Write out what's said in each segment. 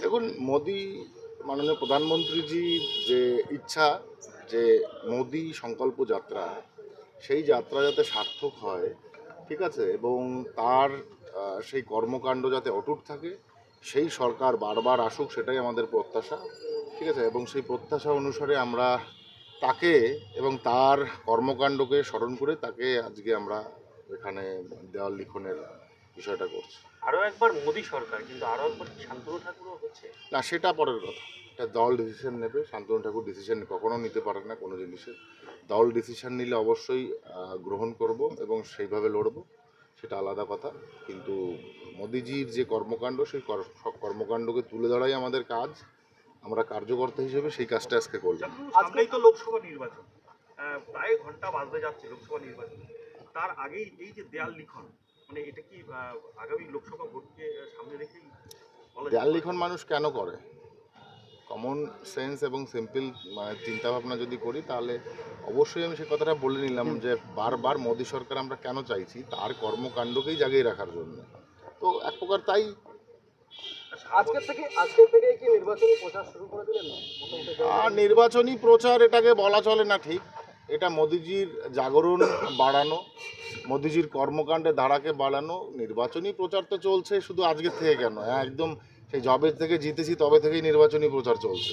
দেখুন, মোদি মাননীয় প্রধানমন্ত্রীজি যে ইচ্ছা যে মোদি সংকল্প যাত্রা, সেই যাত্রা যাতে সার্থক হয়, ঠিক আছে, এবং তার সেই কর্মকাণ্ড যাতে অটুট থাকে, সেই সরকার বারবার আসুক সেটাই আমাদের প্রত্যাশা, ঠিক আছে, এবং সেই প্রত্যাশা অনুসারে আমরা তাকে এবং তার কর্মকাণ্ডকে স্মরণ করে তাকে আজকে আমরা এখানে দেওয়াল লিখনের বিষয়টা করছি। আরও একবার মোদী সরকার কিন্তু আরও একবার শান্তনু ঠাকুরও হচ্ছে? না সেটা পরের কথা। এটা দল ডিসিশন নেবে শান্তনু ঠাকুর ডিসিশন কখনো নিতে পারে না কোনো জিনিসের দল ডিসিশন নিলে অবশ্যই গ্রহণ করব এবং সেইভাবে লড়ব সেটা আলাদা কথা। কিন্তু মোদিজির যে কর্মকাণ্ড সেই সব কর্মকাণ্ডকে তুলে ধরাই আমাদের কাজ। আমরা কার্যকর্তা হিসেবে সেই কাজটা আজকে করব। আজকেই তো লোকসভা নির্বাচন। প্রায় ঘণ্টা বাজতে যাচ্ছে লোকসভা নির্বাচন। তার আগেই এই যে দেয়াল লিখন মানে এটা কি আগামী লোকসভা ভোটকে সামনে রেখেই দেয়াল লিখন মানুষ কেন করে? কমন সেন্স এবং সিম্পল মানে চিন্তাভাবনা যদি করি তাহলে অবশ্যই আমি সে কথাটা বলে নিলাম যে বারবার মোদী সরকার আমরা কেন চাইছি তার কর্মকাণ্ডকেই জাগিয়ে রাখার জন্য। তো এক প্রকার তাই। আজকের থেকে আজকের থেকে কি নির্বাচনী প্রচার শুরু করে দিলেন? আর নির্বাচনী প্রচার এটাকে বলা চলে না ঠিক। এটা মোদিজির জাগরণ বাড়ানো মোদিজির কর্মকাণ্ডে ধারাকে বাড়ানো নির্বাচনী প্রচার তো চলছে শুধু আজকের থেকে কেন? হ্যাঁ, একদম সেই জবে থেকে জিতেছি তবে থেকেই নির্বাচনী প্রচার চলছে।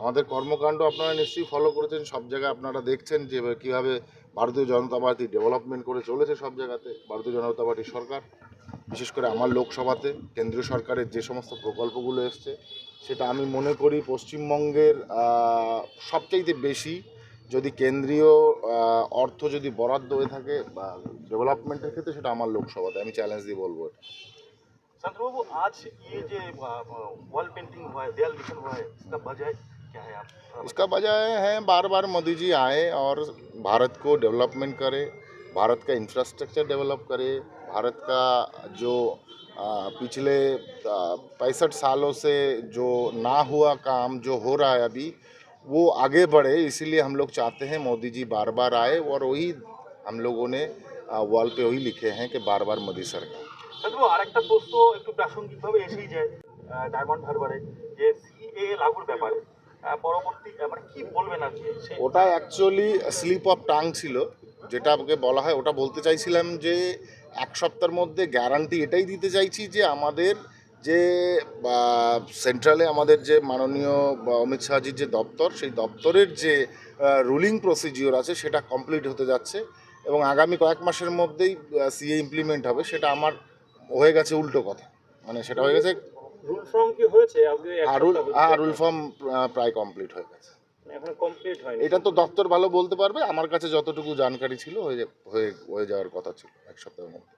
আমাদের কর্মকাণ্ড আপনারা নিশ্চয়ই ফলো করেছেন সব জায়গায় আপনারা দেখছেন যে কীভাবে ভারতীয় জনতা পার্টি ডেভেলপমেন্ট করে চলেছে সব জায়গাতে ভারতীয় জনতা পার্টি সরকার বিশেষ করে আমার লোকসভাতে কেন্দ্রীয় সরকারের যে সমস্ত প্রকল্পগুলো এসছে সেটা আমি মনে করি পশ্চিমবঙ্গের সবচাইতে বেশি যদি কেন্দ্রীয় আহ, অর্থ যদি বরাদ্দ হয়ে থাকে বা ডেভেলপমেন্টের ক্ষেত্রে সেটা আমার লোকসভাতে আমি চ্যালেঞ্জ দিয়ে বলবো এটা शांतनु आज ये जो वॉल पेंटिंग हुआ है देयाल लिखन हुआ है इसका वजह क्या है आप थोड़ा इसका वजह है बार बार मोदी जी आए और भारत को डेवलपमेंट करे भारत का इंफ्रास्ट्रक्चर डेवलप करे भारत का जो आ, पिछले पैंसठ सालों से जो ना हुआ काम जो हो रहा है अभी वो आगे बढ़े इसीलिए हम लोग चाहते हैं मोदी जी बार बार आए और वही हम लोगों ने वॉल पे वही लिखे हैं कि बार बार मोदी सरकार শান্তনু আরেকটা প্রশ্ন একটু প্রাসঙ্গিকভাবে এসেই যায় আহ, ডায়মন্ড হারবারে যে সিএ লাগুর ব্যাপারে আহ, পরবর্তী আহ, মানে কি বলবেন আজকে সেই- ওটা অ্যাকচুয়ালি স্লিপ অফ টাং ছিল যেটা আমাকে বলা হয় ওটা বলতে চাইছিলাম যে এক সপ্তাহের মধ্যে গ্যারান্টি এটাই দিতে চাইছি যে আমাদের যে সেন্ট্রালে আমাদের যে মাননীয় বা অমিত শাহজির যে দপ্তর সেই দপ্তরের যে রুলিং প্রসিজিওর আছে সেটা কমপ্লিট হতে যাচ্ছে এবং আগামী কয়েক মাসের মধ্যেই সিএ ইমপ্লিমেন্ট হবে সেটা আমার হয়ে গেছে উল্টো কথা। মানে সেটা হয়ে গেছে রুল ফর্ম কি হয়েছে? আর রুল হচ্ছে। হ্যাঁ ফর্ম প্রায় কমপ্লিট হয়ে গেছে। হয়নি। এটা তো দপ্তর ভালো বলতে পারবে আমার কাছে যতটুকু জানকারি ছিল হয়ে হয়ে যাওয়ার কথা ছিল এক সপ্তাহের মধ্যে।